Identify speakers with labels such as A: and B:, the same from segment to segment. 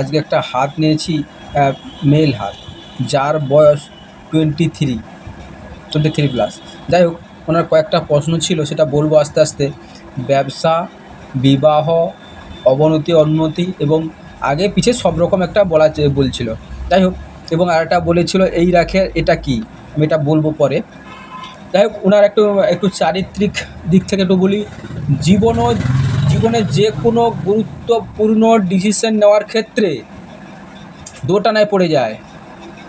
A: আজকে একটা হাত নিয়েছি মেল হাত, যার বয়স twenty three twenty three plus যাই হোক, ওনার কয়েকটা প্রশ্ন ছিল, সেটা বলব আস্তে আস্তে। ব্যবসা, বিবাহ, অবনতি উন্নতি এবং আগে পিছে সব রকম একটা বলা বলছিল। যাই হোক, এবং আরেকটা বলেছিল, এই রাখে, এটা কি? আমি এটা বলব পরে। যাই হোক, ওনার একটু একটু চারিত্রিক দিক থেকে একটু বলি। জীবনও জীবনে যে কোনো গুরুত্বপূর্ণ ডিসিশন নেওয়ার ক্ষেত্রে দোটানায় পড়ে যায়।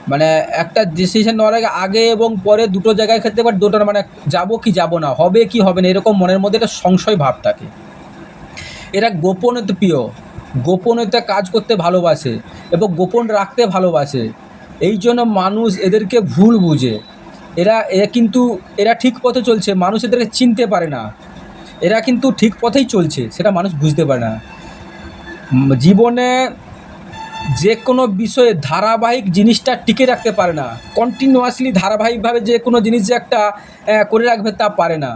A: মানে একটা ডিসিশন নেওয়ার আগে আগে এবং পরে দুটো জায়গায় ক্ষেত্রে এবার দুটো মানে যাব কি যাব না, হবে কি হবে না, এরকম মনের মধ্যে একটা সংশয় ভাব থাকে। এরা গোপনীয়তা প্রিয় গোপনীয়তা কাজ করতে ভালোবাসে এবং গোপন রাখতে ভালোবাসে। এই জন্য মানুষ এদেরকে ভুল বুঝে। এরা এরা কিন্তু, এরা ঠিক পথে চলছে, মানুষ এদেরকে চিনতে পারে না। এরা কিন্তু ঠিক পথেই চলছে, সেটা মানুষ বুঝতে পারে না। জীবনে যে কোনো বিষয়ে ধারাবাহিক জিনিসটা টিকে রাখতে পারে না। কন্টিনিউয়াসলি ধারাবাহিকভাবে যে কোনো জিনিস যে একটা করে রাখবে তা পারে না।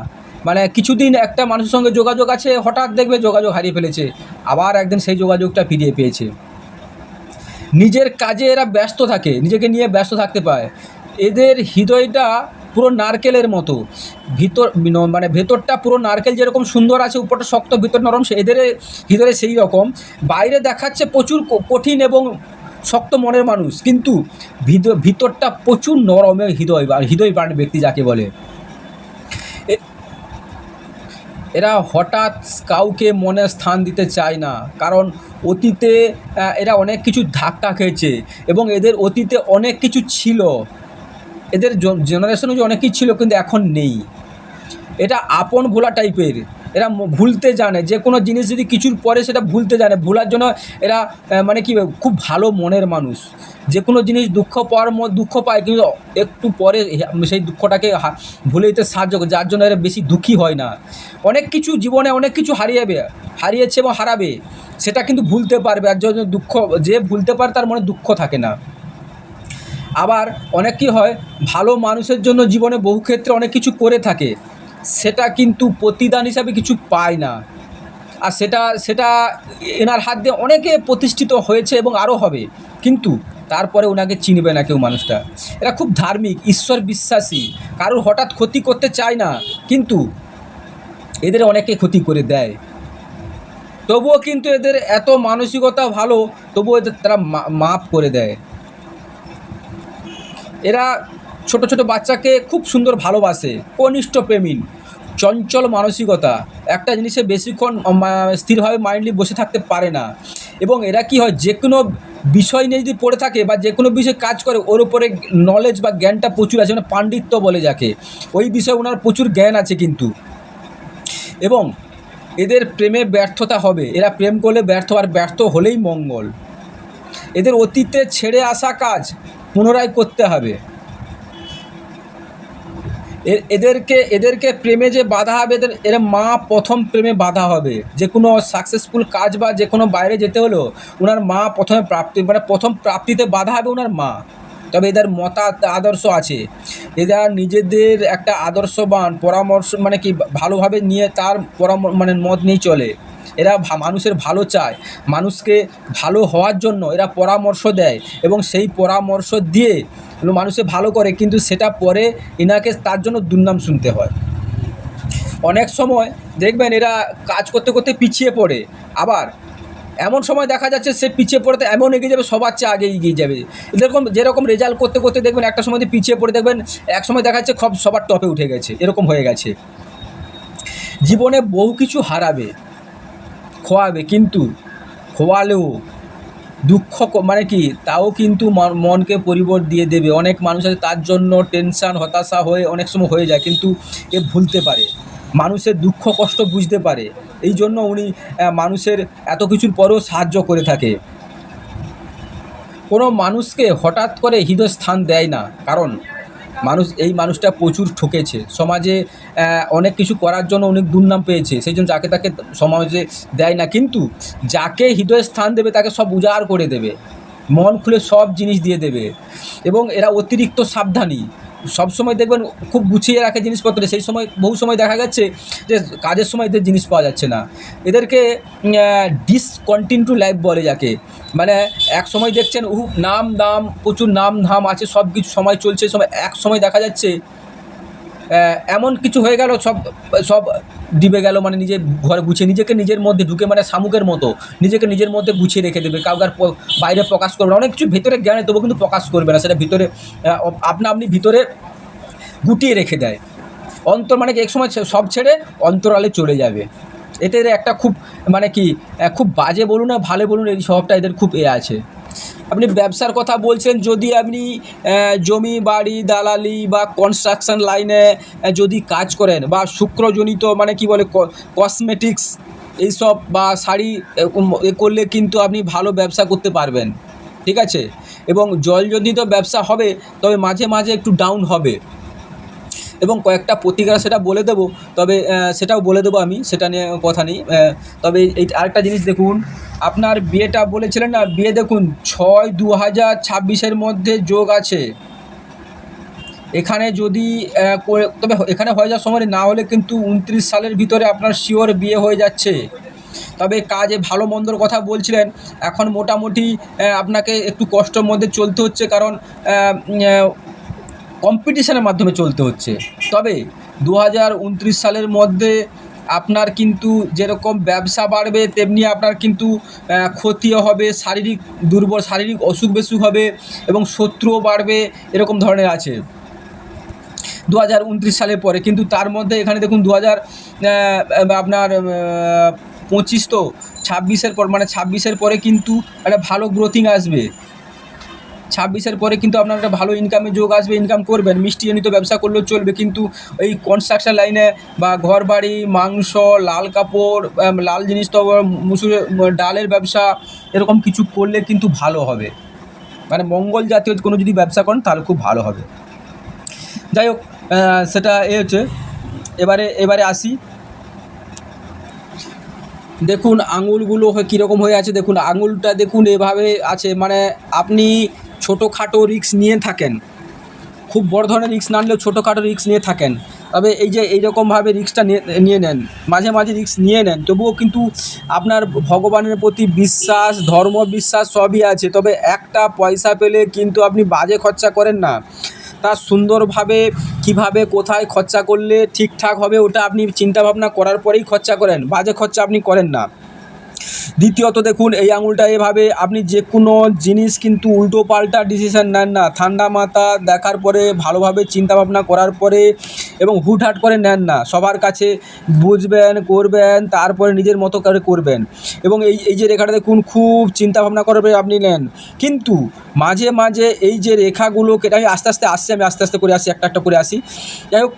A: মানে কিছুদিন একটা মানুষের সঙ্গে যোগাযোগ আছে, হঠাৎ দেখবে যোগাযোগ হারিয়ে ফেলেছে, আবার একদিন সেই যোগাযোগটা ফিরিয়ে পেয়েছে। নিজের কাজে এরা ব্যস্ত থাকে, নিজেকে নিয়ে ব্যস্ত থাকতে পায়। এদের হৃদয়টা পুরো নারকেলের মতো। ভিতর মানে ভেতরটা পুরো নারকেল যেরকম সুন্দর আছে, উপরটা শক্ত, ভিতর নরম এদের হৃদয়ে সেই রকম। বাইরে দেখাচ্ছে প্রচুর কঠিন এবং শক্ত মনের মানুষ, কিন্তু ভিত- ভিতরটা প্রচুর নরমের হৃদয় বা হৃদয়বান ব্যক্তি যাকে বলে। এরা হঠাৎ কাউকে মনে স্থান দিতে চায় না, কারণ অতীতে এরা অনেক কিছু ধাক্কা খেয়েছে এবং এদের অতীতে অনেক কিছু ছিল। এদের জেনারেশন অনুযায়ী অনেক কিছু ছিল কিন্তু এখন নেই। এটা আপন ভোলা টাইপের এরা। ভুলতে জানে। যে কোনো জিনিস যদি কিছুর পরে সেটা ভুলতে জানে। ভোলার জন্য এরা মানে কি, খুব ভালো মনের মানুষ। যে কোনো জিনিস দুঃখ পাওয়ার দুঃখ পায় কিন্তু একটু পরে সেই দুঃখটাকে ভুলে দিতে সাহায্য করে। যার জন্য এরা বেশি দুঃখী হয় না। অনেক কিছু জীবনে অনেক কিছু হারিয়েবে। হারিয়েছে এবং হারাবে। সেটা কিন্তু ভুলতে পারবে। আর জন্য দুঃখ, যে ভুলতে পারে তার মনে দুঃখ থাকে না। আবার অনেক কি হয়, ভালো মানুষের জন্য জীবনে বহু ক্ষেত্রে অনেক কিছু করে থাকে, সেটা কিন্তু প্রতিদান হিসাবে কিছু পায় না। আর সেটা সেটা এনার হাত দিয়ে অনেকে প্রতিষ্ঠিত হয়েছে এবং আরও হবে, কিন্তু তারপরে ওনাকে চিনবে না কেউ মানুষটা। এরা খুব ধার্মিক, ঈশ্বর বিশ্বাসী, কারোর হঠাৎ ক্ষতি করতে চায় না, কিন্তু এদের অনেকে ক্ষতি করে দেয়। তবুও কিন্তু এদের এত মানসিকতা ভালো, তবুও এদের তারা মাপ করে দেয়। এরা ছোট ছোট বাচ্চাকে খুব সুন্দর ভালোবাসে। কনিষ্ঠ প্রেমিন, চঞ্চল মানসিকতা, একটা জিনিসে বেশিক্ষণ স্থিরভাবে মাইন্ডলি বসে থাকতে পারে না। এবং এরা কি হয়, যে কোনো বিষয় নিয়ে যদি পড়ে থাকে বা যে কোনো বিষয়ে কাজ করে, ওর উপরে নলেজ বা জ্ঞানটা প্রচুর আছে মানে পাণ্ডিত্য বলে যাকে। ওই বিষয়ে ওনার প্রচুর জ্ঞান আছে কিন্তু। এবং এদের প্রেমে ব্যর্থতা হবে। এরা প্রেম করলে ব্যর্থ, আর ব্যর্থ হলেই মঙ্গল। এদের অতীতে ছেড়ে আসা কাজ পুনরায় করতে হবে। এদেরকে এদেরকে প্রেমে যে বাধা হবে, এদের, এর মা প্রথম প্রেমে বাধা হবে। যে কোনো সাকসেসফুল কাজ বা যে কোনো বাইরে যেতে হলেও ওনার মা প্রথমে প্রাপ্তি মানে প্রথম প্রাপ্তিতে বাধা হবে ওনার মা। তবে এদের মতা আদর্শ আছে। এরা নিজেদের একটা আদর্শবান, পরামর্শ মানে কি, ভালোভাবে নিয়ে তার পরামর্শ মানে মত নিয়ে চলে। এরা মানুষের ভালো চায়, মানুষকে ভালো হওয়ার জন্য এরা পরামর্শ দেয় এবং সেই পরামর্শ দিয়ে মানুষে ভালো করে, কিন্তু সেটা পরে এনাকে তার জন্য দুর্নাম শুনতে হয়। অনেক সময় দেখবেন এরা কাজ করতে করতে পিছিয়ে পড়ে, আবার এমন সময় দেখা যাচ্ছে সে পিছিয়ে পড়তে এমন এগিয়ে যাবে, সবার চেয়ে আগে এগিয়ে যাবে। এরকম, যেরকম রেজাল্ট করতে করতে দেখবেন একটা সময় পিছিয়ে পড়ে দেখবেন, এক সময় দেখা যাচ্ছে সব, সবার টপে উঠে গেছে, এরকম হয়ে গেছে। জীবনে বহু কিছু হারাবে খোয়াবে কিন্তু খোয়ালেও দুঃখ মানে কি, তাও কিন্তু মন- মনকে পরিবর দিয়ে দেবে। অনেক মানুষ আছে, তার জন্য টেনশান হতাশা হয়ে অনেক সময় হয়ে যায়, কিন্তু এ ভুলতে পারে। মানুষের দুঃখ, কষ্ট বুঝতে পারে। এই জন্য উনি মানুষের এত কিছুর পরেও সাহায্য করে থাকে। কোনো মানুষকে হঠাৎ করে হৃদয় স্থান দেয় না। কারণ মানুষ, এই মানুষটা প্রচুর ঠকেছে। সমাজে অনেক কিছু করার জন্য অনেক দুর্নাম পেয়েছে। সেই জন্য যাকে তাকে সমাজে দেয় না। কিন্তু যাকে হৃদয়ে স্থান দেবে, তাকে সব উজাড় করে দেবে। মন খুলে সব জিনিস দিয়ে দেবে। এবং এরা অতিরিক্ত সাবধানী। সব সময় দেখবেন খুব গুছিয়ে রাখে জিনিসপত্রে। সেই সময়, বহু সময় দেখা যাচ্ছে যে কাজের সময় এদের জিনিস পাওয়া যাচ্ছে না। এদেরকে ডিসকন্টিনিউ লাইফ বলে যাকে। মানে এক সময় দেখছেন, উহ, নাম দাম, প্রচুর নাম ধাম আছে সব কিছু সময় চলছে সময় এক সময় দেখা যাচ্ছে এমন কিছু হয়ে গেল, সব সব ডিবে গেল মানে নিজে ঘরে গুছিয়ে, নিজেকে নিজের মধ্যে ঢুকে মানে শামুকের মতো, নিজেকে নিজের মধ্যে গুছিয়ে রেখে দেবে, কাউকে আর বাইরে প্রকাশ করবে না। অনেক কিছু ভেতরে জ্ঞানে তবু কিন্তু প্রকাশ করবে না, সেটা ভিতরে আপনা আপনি ভিতরে গুটিয়ে রেখে দেয়। অন্তর মানে এক সময় সব ছেড়ে অন্তরালে চলে যাবে। এতে এদের একটা খুব মানে কি খুব বাজে বলুন আর ভালো বলুন, এই স্বভাবটা এদের খুব এ আছে। আপনি ব্যবসার কথা বলছেন, যদি আপনি জমি, বাড়ি, দালালি বা কনস্ট্রাকশন লাইনে যদি কাজ করেন বা শুক্রজনিত মানে কি বলে কসমেটিক্স এইসব বা শাড়ি, এ করলে কিন্তু আপনি ভালো ব্যবসা করতে পারবেন, ঠিক আছে? এবং জলজনিত ব্যবসা হবে, তবে মাঝে মাঝে একটু ডাউন হবে। এবং কয়েকটা প্রতিকার সেটা বলে দেবো, তবে সেটাও বলে দেবো আমি, সেটা নিয়ে কথা নেই তবে এই আরেকটা জিনিস দেখুন আপনার বিয়েটা বলেছিলেন না? বিয়ে দেখুন, ছয় দু হাজার ছাব্বিশের মধ্যে যোগ আছে। এখানে যদি তবে এখানে হয়ে যাওয়ার সময় না হলে কিন্তু উনত্রিশ সালের ভিতরে আপনার শিওর বিয়ে হয়ে যাচ্ছে। তবে কাজে ভালো মন্দর কথা বলছিলেন। এখন মোটামুটি আপনাকে একটু কষ্টের মধ্যে চলতে হচ্ছে কারণ কম্পিটিশনের মাধ্যমে চলতে হচ্ছে। তবে দু হাজার উনত্রিশ সালের মধ্যে আপনার কিন্তু যেরকম ব্যবসা বাড়বে, তেমনি আপনার কিন্তু ক্ষতিও হবে, শারীরিক দুর্বল, শারীরিক অসুখ বিসুখ হবে এবং শত্রুও বাড়বে, এরকম ধরনের আছে। দু হাজার উনত্রিশ সালের পরে, কিন্তু তার মধ্যে এখানে দেখুন দু হাজার আপনার পঁচিশ তো, ছাব্বিশের পর মানে ছাব্বিশের পরে কিন্তু একটা ভালো গ্রোথিং আসবে। ছাব্বিশের পরে কিন্তু আপনার একটা ভালো ইনকামের যোগ আসবে ইনকাম করবেন। মিষ্টি জনিত ব্যবসা করলেও চলবে, কিন্তু এই কনস্ট্রাকশন লাইনে বা ঘর বাড়ি মাংস, লাল কাপড় লাল জিনিস তো মুসুরের, ডালের ব্যবসা, এরকম কিছু করলে কিন্তু ভালো হবে। মানে মঙ্গল জাতীয় কোনো যদি ব্যবসা করেন, তাহলে খুব ভালো হবে। যাই হোক সেটা এ হচ্ছে। এবারে এবারে আসি। দেখুন, আঙুলগুলো কীরকম হয়ে আছে, দেখুন, আঙুলটা দেখুন, এভাবে আছে। মানে আপনি ছোটোখাটো রিস্ক নিয়ে থাকেন। খুব বড় ধরনের রিস্ক না নিলেও ছোটোখাটো রিস্ক নিয়ে থাকেন। তবে এই যে এইরকমভাবে রিস্কটা নিয়ে নেন, মাঝে মাঝে রিস্ক নিয়ে নেন, তবুও কিন্তু আপনার ভগবানের প্রতি বিশ্বাস, ধর্ম বিশ্বাস সবই আছে। তবে একটা পয়সা পেলে কিন্তু আপনি বাজে খরচা করেন না। তা সুন্দরভাবে কীভাবে, কোথায় খরচা করলে ঠিকঠাক হবে, ওটা আপনি চিন্তাভাবনা করার পরেই খরচা করেন। বাজে খরচা আপনি করেন না। দ্বিতীয়ত দেখুন, এই আঙুলটা এভাবে আপনি যে কোনো জিনিস কিন্তু উল্টো পাল্টা ডিসিশন নেন না। ঠান্ডা মাথা দেখার পরে, ভালোভাবে চিন্তা ভাবনা করার পরে এবং হুটহাট করে নেন না। সবার কাছে বুঝবেন, করবেন, তারপরে নিজের মতো করে করবেন। এবং এই এই যে রেখাটা দেখুন, খুব চিন্তা ভাবনা পরে আপনি নেন। কিন্তু মাঝে মাঝে এই যে রেখাগুলোকে, আমি আস্তে আস্তে আসছি, আমি আস্তে আস্তে করে আসি, একটা একটা করে আসি। যাই হোক,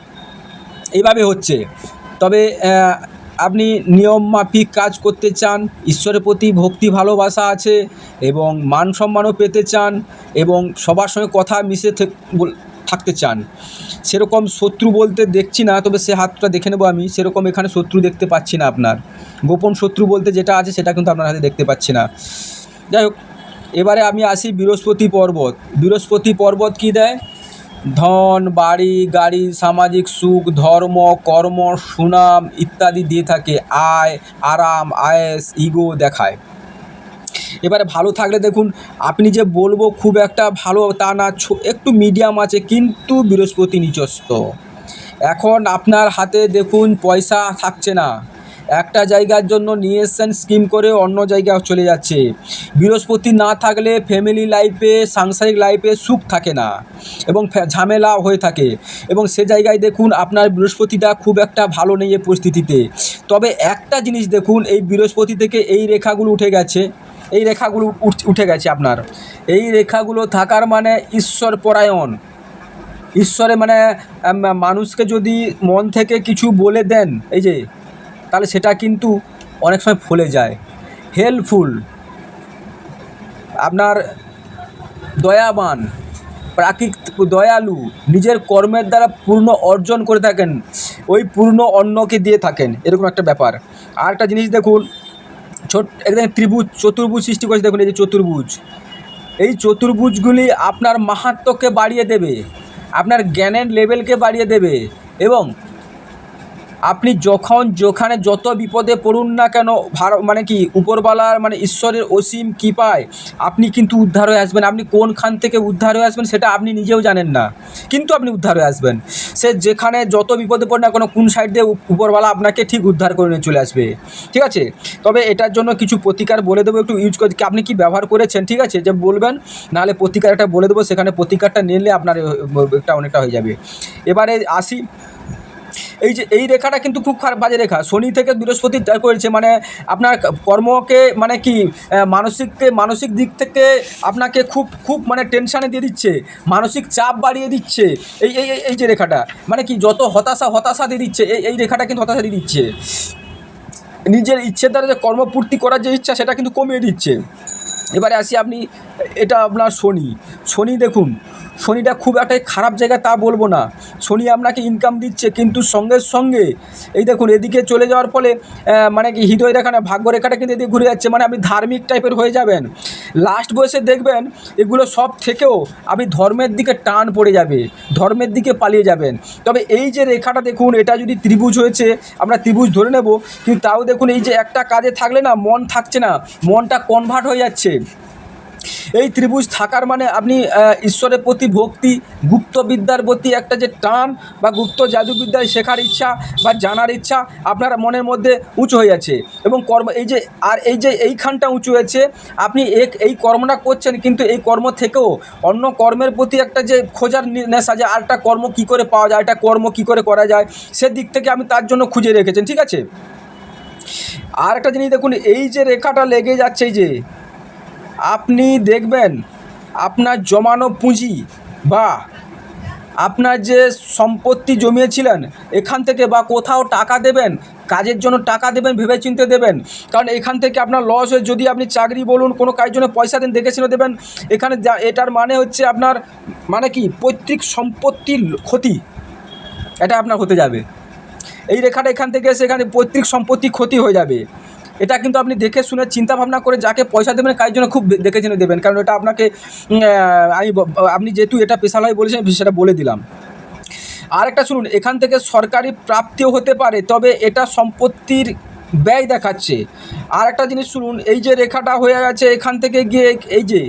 A: এইভাবে হচ্ছে। তবে আপনি নিয়ম মাফিক কাজ করতে চান, ঈশ্বরের প্রতি ভক্তি ভালোবাসা আছে এবং মান সম্মানও পেতে চান এবং সবার সঙ্গে কথা মিশে থাকতে চান। সেরকম শত্রু বলতে দেখছি না, তবে সে হাতটা দেখে নেব আমি। সেরকম এখানে শত্রু দেখতে পাচ্ছি না আপনার। গোপন শত্রু বলতে যেটা আছে সেটা কিন্তু আপনার হাতে দেখতে পাচ্ছি না। যাই হোক, এবারে আমি আসি বৃহস্পতি পর্বত। বৃহস্পতি পর্বত কী দেয়? ধন, বাড়ি, গাড়ি, সামাজিক সুখ, ধর্ম, কর্ম, সুনাম ইত্যাদি দিয়ে থাকে আয়, আরাম, আয়েস, ইগো দেখায়। এবারে ভালো থাকলে দেখুন, আপনি যে বলব খুব একটা ভালো তা না একটু মিডিয়াম আছে, কিন্তু বৃহস্পতি নিচস্ত এখন আপনার হাতে দেখুন, পয়সা থাকছে না। একটা জায়গার জন্য নিয়ে এসছেন স্কিম করে অন্য জায়গায় চলে যাচ্ছে। বৃহস্পতি না থাকলে ফ্যামিলি লাইফে, সাংসারিক লাইফে সুখ থাকে না এবং ঝামেলা হয়ে থাকে এবং সে জায়গায় দেখুন আপনার বৃহস্পতিটা খুব একটা ভালো নেই এই পরিস্থিতিতে। তবে একটা জিনিস দেখুন, এই বৃহস্পতি থেকে এই রেখাগুলো উঠে গেছে, এই রেখাগুলো উঠে গেছে আপনার। এই রেখাগুলো থাকার মানে ঈশ্বর পরায়ণ। ঈশ্বরে মানে মানুষকে যদি মন থেকে কিছু বলে দেন, এই যে তাহলে সেটা কিন্তু অনেক সময় ফলে যায়। হেল্পফুল আপনার দয়াবান প্রাকৃতিক দয়ালু, নিজের কর্মের দ্বারা পূর্ণ অর্জন করে থাকেন, ওই পূর্ণ অন্নকে দিয়ে থাকেন, এরকম একটা ব্যাপার। আর একটা জিনিস দেখুন, ছোট একদম ত্রিভুজ, চতুর্ভুজ সৃষ্টি করেছে। দেখুন, এই যে চতুর্ভুজ। এই চতুর্ভুজগুলি আপনার মাহাত্ম্যকে বাড়িয়ে দেবে, আপনার জ্ঞানের লেভেলকে বাড়িয়ে দেবে এবং আপনি যখন যেখানে যত বিপদে পড়ুন না কেন, ভার- মানে কি উপরবালার মানে ঈশ্বরের অসীম কৃপায় আপনি কিন্তু উদ্ধার হয়ে আসবেন। আপনি কোনখান থেকে উদ্ধার হয়ে আসবেন সেটা আপনি নিজেও জানেন না। কিন্তু আপনি উদ্ধার হয়ে আসবেন। সে যেখানে যত বিপদে পড়ে না কোনো, কোন সাইড দিয়ে উপ- উপরওয়ালা আপনাকে ঠিক উদ্ধার করে নিয়ে চলে আসবে। ঠিক আছে? তবে এটার জন্য কিছু প্রতিকার বলে দেবো একটু ইউজ করে, আপনি কি ব্যবহার করেছেন? ঠিক আছে? যে বলবেন, নাহলে প্রতিকার একটা বলে দেবো, সেখানে প্রতিকারটা নিলে আপনার একটা অনেকটা হয়ে যাবে। এবারে আসি। এই যে, এই রেখাটা কিন্তু খুব খারাপ, বাজে রেখা। শনি থেকে বৃহস্পতি করেছে মানে আপনার কর্মকে মানে কি মানসিককে, মানসিক দিক থেকে আপনাকে খুব খুব মানে টেনশানে দিয়ে দিচ্ছে, মানসিক চাপ বাড়িয়ে দিচ্ছে। এই এই, এই- যে রেখাটা মানে কি, যত হতাশা হতাশা দিয়ে দিচ্ছে, এই এই রেখাটা কিন্তু হতাশা দিয়ে দিচ্ছে। নিজের ইচ্ছের দ্বারা যে কর্মপূর্তি করার যে ইচ্ছা, সেটা কিন্তু কমিয়ে দিচ্ছে। এবারে আসি আপনি, এটা আপনার শনি। শনি দেখুন শনিটা খুব একটা খারাপ জায়গা তা বলব না। শনি আপনাকে ইনকাম দিচ্ছে কিন্তু সঙ্গে সঙ্গে, এই দেখুন, এদিকে চলে যাওয়ার ফলে মানে কি হৃদয় রেখা না ভাগ্য রেখাটা কিন্তু এদিকে ঘুরে যাচ্ছে মানে আপনি ধার্মিক টাইপের হয়ে যাবেন। লাস্ট বয়সে দেখবেন, এগুলো সব থেকেও আপনি ধর্মের দিকে টান পড়ে যাবে, ধর্মের দিকে পালিয়ে যাবেন। তবে এই যে রেখাটা দেখুন, এটা যদি ত্রিভুজ হয়েছে, আমরা ত্রিভুজ ধরে নেব, কিন্তু তাও দেখুন, এই যে একটা কাজে থাকলে না, মন থাকছে না, মনটা কনভার্ট হয়ে যাচ্ছে। এই ত্রিভুজ থাকার মানে আপনি ঈশ্বরের প্রতি ভক্তি, গুপ্ত বিদ্যার প্রতি একটা যে টান বা গুপ্ত জাদুবিদ্যায় শেখার ইচ্ছা বা জানার ইচ্ছা আপনার মনের মধ্যে উঁচু হয়ে যাচ্ছে এবং কর্ম, এই যে, আর এই যে এইখানটা উঁচু হয়েছে, আপনি এক, এই কর্মটা করছেন কিন্তু এই কর্ম থেকেও অন্য কর্মের প্রতি একটা যে খোঁজার নেশা যে আরেকটা কর্ম কী করে পাওয়া যায়, একটা কর্ম কী করে করা যায় সেদিক থেকে আমি তার জন্য খুঁজে রেখেছেন, ঠিক আছে? আর একটা জিনিস দেখুন, এই যে রেখাটা লেগে যাচ্ছে যে আপনি দেখবেন আপনার জমানো পুঁজি বা আপনার যে সম্পত্তি জমিয়েছিলেন, এখান থেকে বা কোথাও টাকা দেবেন, কাজের জন্য টাকা দেবেন ভেবে চিনতে দেবেন। কারণ এখান থেকে আপনার লস হয়ে যদি আপনি চাকরি বলুন, কোনো কাজের জন্য পয়সা দেন দেখে শুনে দেবেন, এখানে এটার মানে হচ্ছে আপনার মানে কি, পৈতৃক সম্পত্তির ক্ষতি। এটা আপনার হতে যাবে। এই রেখাটা এখান থেকে এসে এখানে পৈতৃক সম্পত্তি ক্ষতি হয়ে যাবে। এটা কিন্তু আপনি দেখে শুনে চিন্তা ভাবনা করে যাকে পয়সা দেবেন কাজের জন্য খুব দেখে চিনে দেবেন। কারণ এটা আপনাকে আমি আপনি যেহেতু এটা পেশালয় বলেছেন সেটা বলে দিলাম। আর একটা শুনুন, এখান থেকে সরকারি প্রাপ্তিও হতে পারে, তবে এটা সম্পত্তির ব্যয় দেখাচ্ছে। আর একটা জিনিস শুনুন, এই যে রেখাটা হয়ে গেছে, এখান থেকে গিয়ে এই যে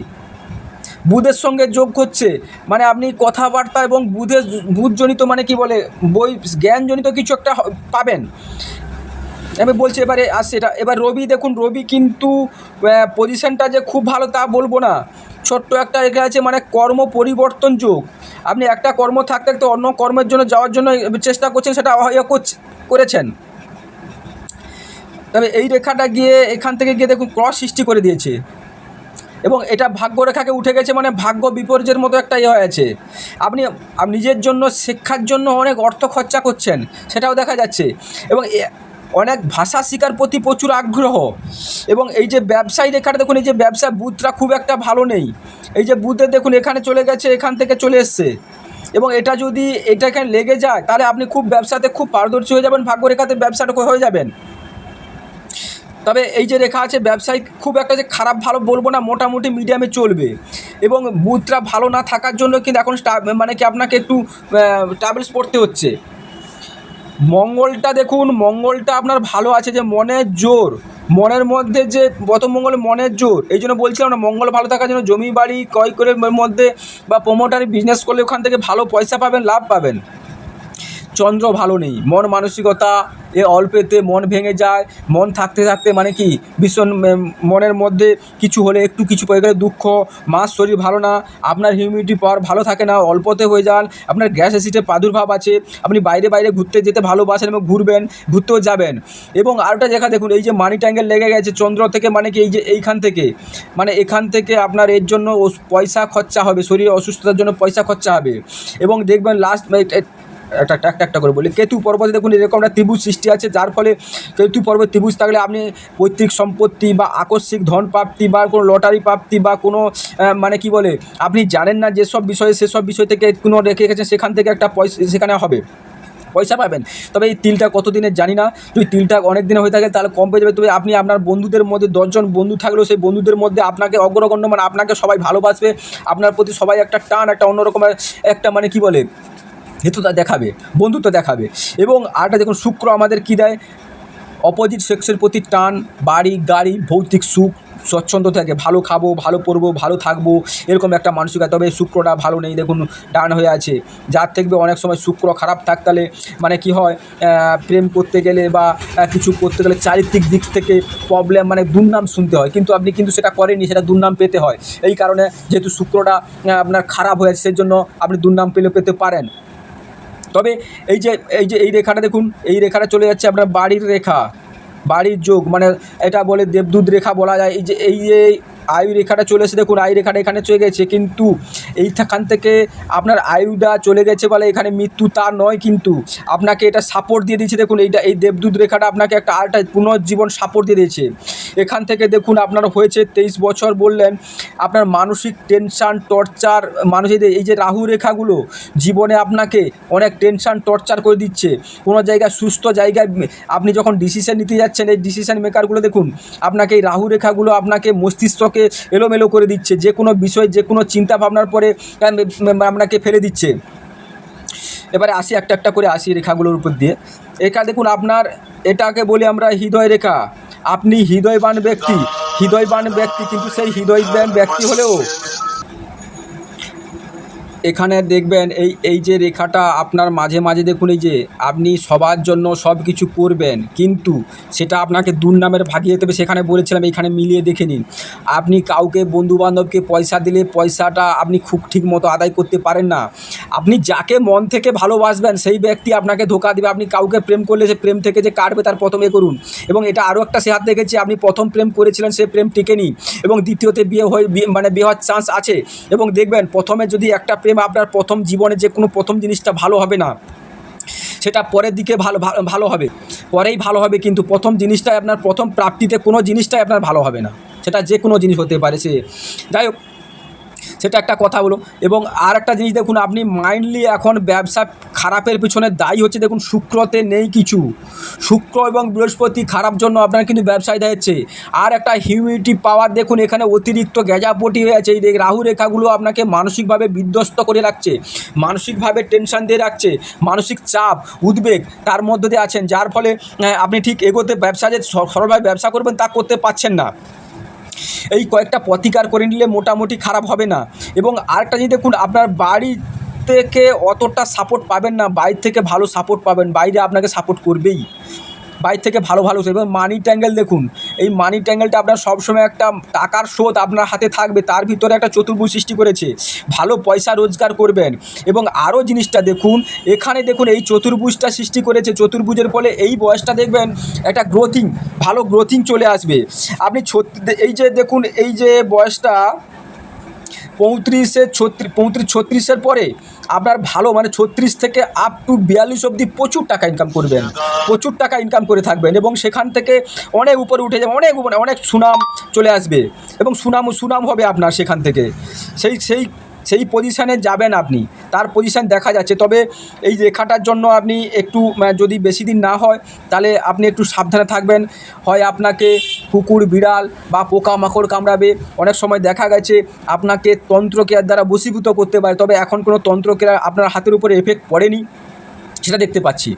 A: বুধের সঙ্গে যোগ করছে মানে আপনি কথাবার্তা এবং বুধের বুধজনিত মানে কি বলে, বই, জ্ঞানজনিত কিছু একটা পাবেন। আমি বলছি এবারে আসছে এটা, এবার রবি দেখুন, রবি কিন্তু পজিশনটা যে খুব ভালো তা বলব না। ছোট্ট একটা রেখে আছে মানে কর্ম পরিবর্তন যোগ। আপনি একটা কর্ম থাকতে থাকতে অন্য কর্মের জন্য যাওয়ার জন্য চেষ্টা করছেন, সেটা করছ- করেছেন। তবে এই রেখাটা গিয়ে এখান থেকে গিয়ে দেখুন ক্রস সৃষ্টি করে দিয়েছে। এবং এটা ভাগ্য রেখাকে উঠে গেছে মানে ভাগ্য বিপর্যয়ের মতো একটা ইয়ে হয়েছে। আপনি নিজের জন্য, শিক্ষার জন্য অনেক অর্থ খরচা করছেন, সেটাও দেখা যাচ্ছে। এবং অনেক ভাষা শেখার প্রতি প্রচুর আগ্রহ। এবং এই যে ব্যবসায়ী রেখাটা দেখুন, এই যে ব্যবসা বুথটা খুব একটা ভালো নেই। এই যে বুথে দেখুন, এখানে চলে গেছে, এখান থেকে চলে এসছে। এবং এটা যদি এটা এখানে লেগে যায়, তাহলে আপনি খুব ব্যবসাতে খুব পারদর্শী হয়ে যাবেন ভাগ্য রেখাতে ব্যবসাটা হয়ে যাবেন। তবে এই যে রেখা আছে ব্যবসায়িক খুব একটা যে খারাপ ভালো বলব না, মোটামুটি মিডিয়ামে চলবে। এবং বুথটা ভালো না থাকার জন্য কিন্তু এখন মানে কি আপনাকে একটু ট্রাভেলস পড়তে হচ্ছে। মঙ্গলটা দেখুন, মঙ্গলটা আপনার ভালো আছে যে মনের জোর, মনের মধ্যে যে গত মঙ্গল মনের জোর, এই জন্য বলছিলাম না মঙ্গল ভালো থাকার জন্য জমি বাড়ি, ক্রয় করে মধ্যে বা প্রোমোটারি বিজনেস করলে ওখান থেকে ভালো পয়সা পাবেন, লাভ পাবেন। চন্দ্র ভালো নেই। মন মানসিকতা এ অল্পেতে মন ভেঙে যায়। মন থাকতে থাকতে মানে কি, ভীষণ মনের মধ্যে কিছু হলে একটু কিছু পড়ে গেলে দুঃখ মাস শরীর ভালো না, আপনার হিউমিডিটি পাওয়ার ভালো থাকে না, অল্পতে হয়ে যান, আপনার গ্যাস অ্যাসিডের প্রাদুর্ভাব আছে, আপনি বাইরে বাইরে ঘুরতে যেতে ভালোবাসেন এবং ঘুরবেন, ঘুরতেও যাবেন। এবং আরেকটা জায়গা দেখুন, এই যে মানি ট্যাঙ্গেল লেগে গেছে, চন্দ্র থেকে মানে কি এই যে এইখান থেকে মানে এখান থেকে আপনার এর জন্য পয়সা খরচা হবে, শরীরে অসুস্থতার জন্য পয়সা খরচা হবে। এবং দেখবেন লাস্ট একটা একটা একটা করে বলি। কেতু পর্বতে দেখুন, এরকম একটা ত্রিভুজ সৃষ্টি আছে, যার ফলে কেতু পর্বত ত্রিভুজ থাকলে আপনি পৈতৃক সম্পত্তি বা আকস্মিক ধন প্রাপ্তি বা কোনো লটারি প্রাপ্তি বা কোনো মানে কি বলে, আপনি জানেন না যেসব বিষয়ে, সেসব বিষয় থেকে কোনো রেখে গেছেন, সেখান থেকে একটা পয়সা, সেখানে হবে। পয়সা পাবেন। তবে এই তিলটা কত দিনের জানি না। যদি তিলটা অনেক দিনে হয়ে থাকে, তাহলে কম পেয়ে যাবে। তবে আপনি আপনার বন্ধুদের মধ্যে, দশজন বন্ধু থাকলেও সেই বন্ধুদের মধ্যে আপনাকে অগ্রগণ্য মানে আপনাকে সবাই ভালোবাসবে। আপনার প্রতি সবাই একটা টান, একটা অন্যরকমের একটা মানে কি বলে হেতুতা দেখাবে, বন্ধুত্ব দেখাবে। এবং আরেকটা দেখুন, শুক্র আমাদের কী দেয়? অপোজিট সেক্সের প্রতি টান, বাড়ি, গাড়ি, ভৌতিক সুখ, স্বচ্ছন্দ থাকে। ভালো খাব, ভালো পরবো ভালো থাকব, এরকম একটা মানসিকতা। তবে শুক্রটা ভালো নেই, দেখুন ডান হয়ে আছে। যার থেকে অনেক সময় শুক্র খারাপ থাকতালে মানে কি হয় প্রেম করতে গেলে বা কিছু করতে গেলে চারিত্রিক দিক থেকে প্রবলেম মানে দুর্নাম শুনতে হয়। কিন্তু আপনি কিন্তু সেটা করেননি, সেটা দুর্নাম পেতে হয়। এই কারণে যেহেতু শুক্রটা আপনার খারাপ হয়ে আছে সেই জন্য আপনি দুর্নাম পেলে, পেতে পারেন। তবে এই যে এই যে এই রেখাটা দেখুন, এই রেখাটা চলে যাচ্ছে আপনার বাড়ির রেখা। বাড়ির যোগ মানে এটা বলে দেবদূত রেখা বলা যায়। এই যে এই যে আয়ু রেখাটা চলে এসে দেখুন, আয়ু রেখাটা এখানে চলে গেছে, কিন্তু এইখান থেকে আপনার আয়ুটা চলে গেছে বলে এখানে মৃত্যু তা নয় কিন্তু। আপনাকে এটা সাপোর্ট দিয়ে দিয়েছে, দেখুন, এইটা, এই দেবদূত রেখাটা আপনাকে একটা আরেকটা পুনর্জীবন সাপোর্ট দিয়ে দিয়েছে। এখান থেকে, দেখুন, আপনার হয়েছে তেইশ বছর বললেন, আপনার মানসিক টেনশান টর্চার মানুষের এই যে রাহু রেখাগুলো জীবনে আপনাকে অনেক টেনশান টর্চার করে দিচ্ছে। কোনো জায়গায়, সুস্থ জায়গায় আপনি যখন ডিসিশন নিতে যাচ্ছেন এই ডিসিশান মেকারগুলো দেখুন, আপনাকে এই রাহু রেখাগুলো আপনাকে মস্তিষ্ককে এলোমেলো করে দিচ্ছে, যে কোনো বিষয়, যে কোনো চিন্তা ভাবনার পরে আপনাকে ফেলে দিচ্ছে। এবারে আসি একটা একটা করে, আসি রেখাগুলোর উপর দিয়ে। রেখা দেখুন, আপনার এটাকে বলি আমরা হৃদয় রেখা। আপনি হৃদয়বান ব্যক্তি হৃদয়বান ব্যক্তি, কিন্তু সেই হৃদয়বান ব্যক্তি হলেও এখানে দেখবেন এই এই যে রেখাটা আপনার মাঝে মাঝে দেখুন এই যে আপনি সবার জন্য সব কিছু করবেন, কিন্তু সেটা আপনাকে দুর্নামের ভাগিয়ে যেতে হবে, সেখানে বলেছিলাম এখানে মিলিয়ে দেখে নিন। আপনি কাউকে, বন্ধুবান্ধবকে পয়সা দিলে পয়সাটা আপনি খুব ঠিক মতো আদায় করতে পারেন না। আপনি যাকে মন থেকে ভালোবাসবেন, সেই ব্যক্তি আপনাকে ধোকা দেবে। আপনি কাউকে প্রেম করলে সে প্রেম থেকে যে কাটবে, তার প্রথমে করুন। এবং এটা আরও একটা সে হাত দেখেছি, আপনি প্রথম প্রেম করেছিলেন, সে প্রেম টিকেনি। এবং দ্বিতীয়তে বিয়ে হয়ে মানে বিয়ে হওয়ার চান্স আছে। এবং দেখবেন প্রথমে যদি একটা প্রেম আপনার প্রথম জীবনে যে কোনো প্রথম জিনিসটা ভালো হবে না, সেটা পরের দিকে ভালো ভালো হবে। পরেই ভালো হবে কিন্তু প্রথম জিনিসটাই আপনার প্রথম প্রাপ্তিতে কোনো জিনিসটাই আপনার ভালো হবে না। সেটা যে কোনো জিনিস হতে পারে সে। যাই হোক সেটা একটা কথা হলো এবং আর একটা জিনিস দেখুন, আপনি মাইন্ডলি এখন ব্যবসা খারাপের পিছনে দায়ী হচ্ছে। দেখুন, শুক্রতে নেই কিছু। শুক্র এবং বৃহস্পতি খারাপ জন্য আপনার কিন্তু ব্যবসায় দেখাচ্ছে আর একটা হিউমিডিটি পাওয়ার দেখুন, এখানে অতিরিক্ত গ্যাজাপটি হয়ে আছে। এই রাহু রেখাগুলো আপনাকে মানসিকভাবে বিধ্বস্ত করে রাখছে। মানসিকভাবে টেনশন দিয়ে রাখছে। মানসিক চাপ, উদ্বেগ তার মধ্য দিয়ে আছেন। যার ফলে আপনি ঠিক এগোতে ব্যবসা যে সরলভাবে ব্যবসা করবেন তা করতে পারছেন না। এই কয়েকটা প্রতিকার করে নিলে মোটামুটি খারাপ হবে না। এবং আরেকটা জিনিস দেখুন, আপনার বাড়ি থেকে অতটা সাপোর্ট পাবেন না, বাইরে থেকে ভালো সাপোর্ট পাবেন, বাইরে আপনাকে সাপোর্ট করবেই। বাইরে থেকে ভালো ভালো এবং মানি ট্যাঙ্গেল দেখুন। এই মানি ট্যাঙ্গেলটা আপনার সবসময় একটা টাকার স্রোত আপনার হাতে থাকবে, তার ভিতরে একটা চতুর্ভুজ সৃষ্টি করেছে। ভালো পয়সা রোজগার করবেন। এবং আরও জিনিসটা দেখুন, এখানে দেখুন এই চতুর্ভুজটা সৃষ্টি করেছে। চতুর্ভুজের ফলে এই বয়সটা দেখবেন, একটা গ্রোথিং ভালো গ্রোথিং চলে আসবে। আপনি এই যে দেখুন, এই যে বয়সটা পঁয়ত্রিশে ছত্রিশ পঁয়ত্রিশ, ছত্রিশের পরে আপনার ভালো মানে ছত্রিশ থেকে আপ টু বিয়াল্লিশ অবধি প্রচুর টাকা ইনকাম করবেন। প্রচুর টাকা ইনকাম করে থাকবেন এবং সেখান থেকে অনেক উপরে উঠে যাবে, অনেক উপরে, অনেক সুনাম চলে আসবে এবং সুনাম সুনাম হবে আপনার সেখান থেকে। সেই সেই সেই পজিশানে যাবেন আপনি। তার পজিশান দেখা যাচ্ছে। তবে এই রেখাটার জন্য আপনি একটু আহ, যদি বেশি দিন না হয় তাহলে আপনি একটু সাবধানে থাকবেন। হয় আপনাকে কুকুর বিড়াল বা পোকামাকড় কামড়াবে। অনেক সময় দেখা গেছে আপনাকে তন্ত্রক্রিয়ার দ্বারা বশীভূত করতে পারে। তবে এখন কোনো তন্ত্রক্রিয়া আপনার হাতের উপরে এফেক্ট পড়েনি সেটা দেখতে পাচ্ছি।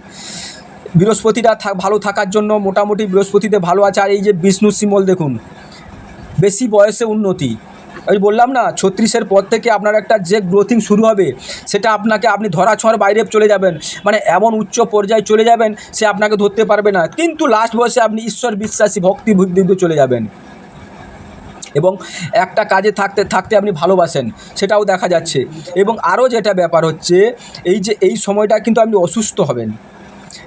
A: বৃহস্পতিটা ভালো থাকার জন্য মোটামুটি বৃহস্পতিতে ভালো আছে। আর এই যে বিষ্ণু সিমল দেখুন বেশি বয়সে উন্নতি। আমি বললাম না, ছত্রিশের পর থেকে আপনার একটা যে গ্রোথিং শুরু হবে, সেটা আপনাকে আপনি ধরাছড় বাইরে চলে যাবেন। মানে এমন উচ্চ পর্যায়ে চলে যাবেন, সে আপনাকে ধরতে পারবে না। কিন্তু লাস্ট বয়সে আপনি ঈশ্বর বিশ্বাসী, ভক্তি বুদ্ধিতে চলে যাবেন। এবং একটা কাজে থাকতে থাকতে আপনি ভালোবাসেন, সেটাও দেখা যাচ্ছে। এবং আরও যেটা ব্যাপার হচ্ছে, এই যে এই সময়টা কিন্তু আপনি অসুস্থ হবেন।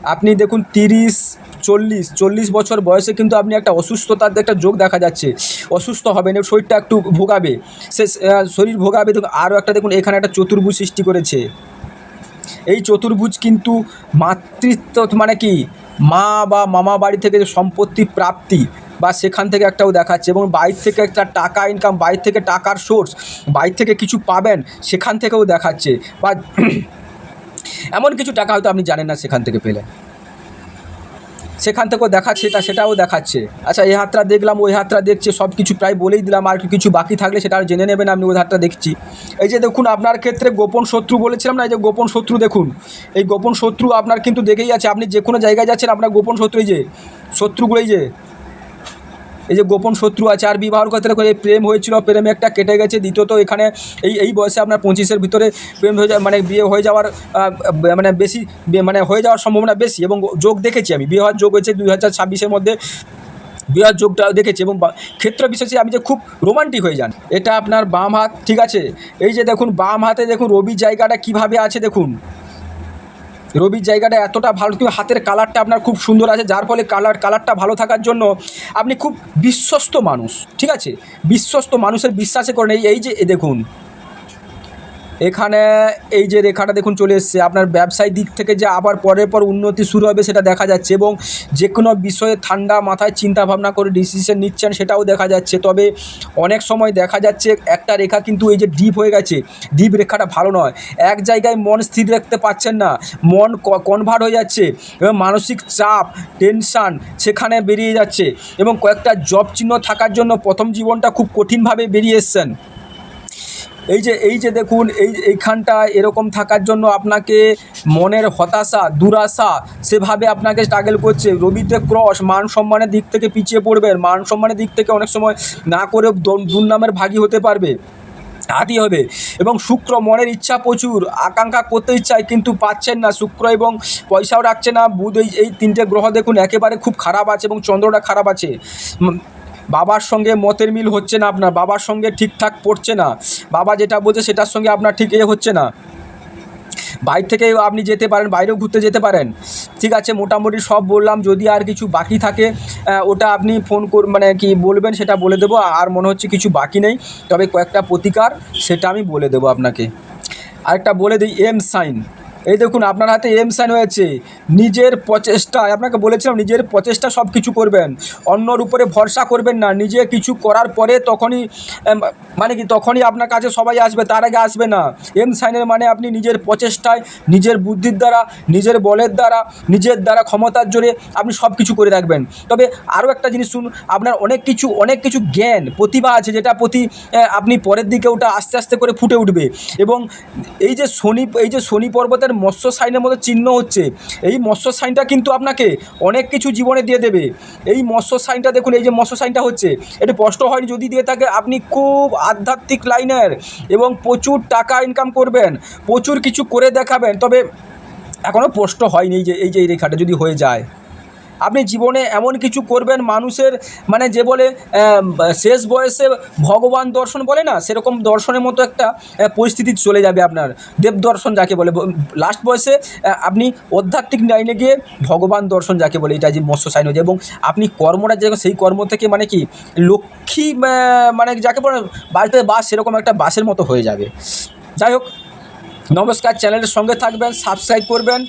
A: আপনি দেখুন তিরিশ চল্লিশ চল্লিশ বছর বয়সে কিন্তু আপনি একটা অসুস্থতার একটা যোগ দেখা যাচ্ছে। অসুস্থ হবেন শরীরটা একটু ভোগাবে। সে শরীর ভোগাবে, দেখুন আরও একটা দেখুন, এখানে একটা চতুর্ভুজ সৃষ্টি করেছে। এই চতুর্ভুজ কিন্তু মাতৃত্ব মানে কি? মা বা মামা বাড়ি থেকে যে সম্পত্তি প্রাপ্তি বা সেখান থেকে একটাও দেখাচ্ছে এবং বাইর থেকে একটা টাকা ইনকাম বাইর থেকে টাকার সোর্স বাইর থেকে কিছু পাবেন, সেখান থেকেও দেখাচ্ছে। বা এমন কিছু টাকা হয়তো আপনি জানেন না সেখান থেকে পেলেন। সেখান থেকেও দেখাচ্ছে এটা সেটাও দেখাচ্ছে। আচ্ছা এই হাতটা দেখলাম, ওই হাতটা দেখছে সব কিছু প্রায় বলেই দিলাম, আর কিছু বাকি থাকলে সেটা আর জেনে নেবেন, আমি ওই হাতটা দেখছি। এই যে দেখুন, আপনার ক্ষেত্রে গোপন শত্রু বলেছিলাম না, এই যে গোপন শত্রু দেখুন, এই গোপন শত্রু আপনার কিন্তু দেখেই আছে, আপনি যে কোনো জায়গায় যাচ্ছেন, আপনার গোপন শত্রু এই যে, শত্রুগুলো এই যে এই যে গোপন শত্রু আছে আর বিবাহর ক্ষেত্রে করে প্রেম হয়েছিল, প্রেমে একটা কেটে গেছে, দ্বিতীয়ত এখানে এই এই বয়সে আপনার পঁচিশের ভিতরে প্রেম হয়ে যায় মানে বিয়ে হয়ে যাওয়ার মানে বেশি মানে হয়ে যাওয়ার সম্ভাবনা বেশি এবং যোগ দেখেছি আমি বিয়ে হওয়ার যোগ হয়েছে দুই হাজার ছাব্বিশের মধ্যে বিবাহ যোগটা দেখেছি এবং ক্ষেত্র বিশেষে আমি যে খুব রোমান্টিক হয়ে যান, এটা আপনার বাম হাত, ঠিক আছে? এই যে দেখুন, বাম হাতে দেখুন, রবির জায়গাটা কীভাবে আছে দেখুন। রবির জায়গাটা এতটা ভালো, কিন্তু হাতের কালারটা আপনার খুব সুন্দর আছে, যার ফলে কালার কালারটা ভালো থাকার জন্য আপনি খুব বিশ্বস্ত মানুষ, ঠিক আছে? বিশ্বস্ত মানুষের বিশ্বাসে করেন। এই যে দেখুন এখানে এই যে রেখাটা দেখুন চলে এসছে। আপনার ব্যবসায়িক দিক থেকে যে আবার পরের পর উন্নতি শুরু হবে সেটা দেখা যাচ্ছে এবং যে কোনো বিষয়ে ঠান্ডা মাথায় চিন্তা ভাবনা করে ডিসিশন নিচ্ছেন সেটাও দেখা যাচ্ছে। তবে অনেক সময় দেখা যাচ্ছে একটা রেখা কিন্তু এই যে ডিপ হয়ে গেছে। ডিপ রেখাটা ভালো নয়। এক জায়গায় মন স্থির রাখতে পারছেন না। মন কনভার্ট হয়ে যাচ্ছে এবং মানসিক চাপ টেনশান সেখানে বেরিয়ে যাচ্ছে এবং কয়েকটা জব চিহ্ন থাকার জন্য প্রথম জীবনটা খুব কঠিনভাবে বেরিয়ে এসছেন। এই যে এই যে দেখুন, এই, এইখানটা এরকম থাকার জন্য আপনাকে মনের হতাশা, দুরাশা সেভাবে আপনাকে স্ট্রাগল করছে। রবিতে ক্রস মান সম্মানের দিক থেকে পিছিয়ে পড়বেন। মান সম্মানের দিক থেকে অনেক সময় না করে দুর্নামের ভাগী হতে পারবে। হাতি হবে। এবং শুক্র, মনের ইচ্ছা প্রচুর, আকাঙ্ক্ষা করতে ইচ্ছায় কিন্তু পাচ্ছেন না। শুক্র এবং পয়সাও রাখছে না। বুধ, এই এই তিনটে গ্রহ দেখুন, একেবারে খুব খারাপ আছে এবং চন্দ্রটা খারাপ আছে। বাবার সঙ্গে মতের মিল হচ্ছে না আপনার, বাবার সঙ্গে ঠিকঠাক পড়ছে না। বাবা যেটা বলছে সেটার সঙ্গে আপনার ঠিক এ হচ্ছে না। বাইরে থেকে আপনি যেতে পারেন, বাইরেও ঘুরতে যেতে পারেন। ঠিক আছে, মোটামুটি সব বললাম, যদি আর কিছু বাকি থাকে ওটা আপনি ফোন কর মানে কি বলবেন সেটা বলে দেবো আর মনে হচ্ছে কিছু বাকি নেই। তবে কয়েকটা প্রতিকার, সেটা আমি বলে দেবো আপনাকে। আরেকটা বলে দিই, এম সাইন। এই দেখুন, আপনার হাতে এম সাইন হয়েছে নিজের প্রচেষ্টায়, আপনাকে বলেছিলাম, নিজের প্রচেষ্টা সব কিছু করবেন। অন্যর উপরে ভরসা করবেন না। নিজে কিছু করার পরে তখনই মানে কি, তখনই আপনার কাছে সবাই আসবে, তার আগে আসবে না। এম সাইনের মানে আপনি নিজের প্রচেষ্টায়, নিজের বুদ্ধির দ্বারা, নিজের বলের দ্বারা, নিজের দ্বারা ক্ষমতার জোরে আপনি সব কিছু করে রাখবেন। তবে আরও একটা জিনিস শুনুন, আপনার অনেক কিছু অনেক কিছু জ্ঞান, প্রতিভা আছে যেটা প্রতি আপনি পরের দিকে ওটা আস্তে আস্তে করে ফুটে উঠবে। এবং এই যে শনি, এই যে শনি পর্বতের মৎস্য সাইনের মধ্যে চিহ্ন হচ্ছে। এই মৎস্য সাইনটা কিন্তু আপনাকে অনেক কিছু জীবনে দিয়ে দেবে। এই মৎস্য সাইনটা দেখুন, এই যে মৎস্য সাইনটা হচ্ছে, এটা স্পষ্ট হয়নি। যদি দিয়ে থাকে, আপনি খুব আধ্যাত্মিক লাইনের এবং প্রচুর টাকা ইনকাম করবেন, প্রচুর কিছু করে দেখাবেন। তবে এখনও স্পষ্ট হয়নি যে এই যে এই রেখাটা যদি হয়ে যায়। আপনি জীবনে এমন কিছু করবেন, মানুষের মানে যে বলে শেষ বয়সে ভগবান দর্শন বলে না, সেরকম দর্শনের মতো একটা পরিস্থিতি চলে যাবে আপনার। দেব দর্শন যাকে বলে লাস্ট বয়সে আপনি আধ্যাত্মিক লাইনে গিয়ে ভগবান দর্শন যাকে বলে, এটা যে মৎস্য সাইন হয়েছে এবং আপনি কর্মটা যে, সেই কর্ম থেকে মানে কি, লক্ষ্মী মানে যাকে বলে, বাড়িতে বাস, সেরকম একটা বাসের মতো হয়ে যাবে। যাই হোক, নমস্কার চ্যানেলের সঙ্গে থাকবেন সাবস্ক্রাইব করবেন।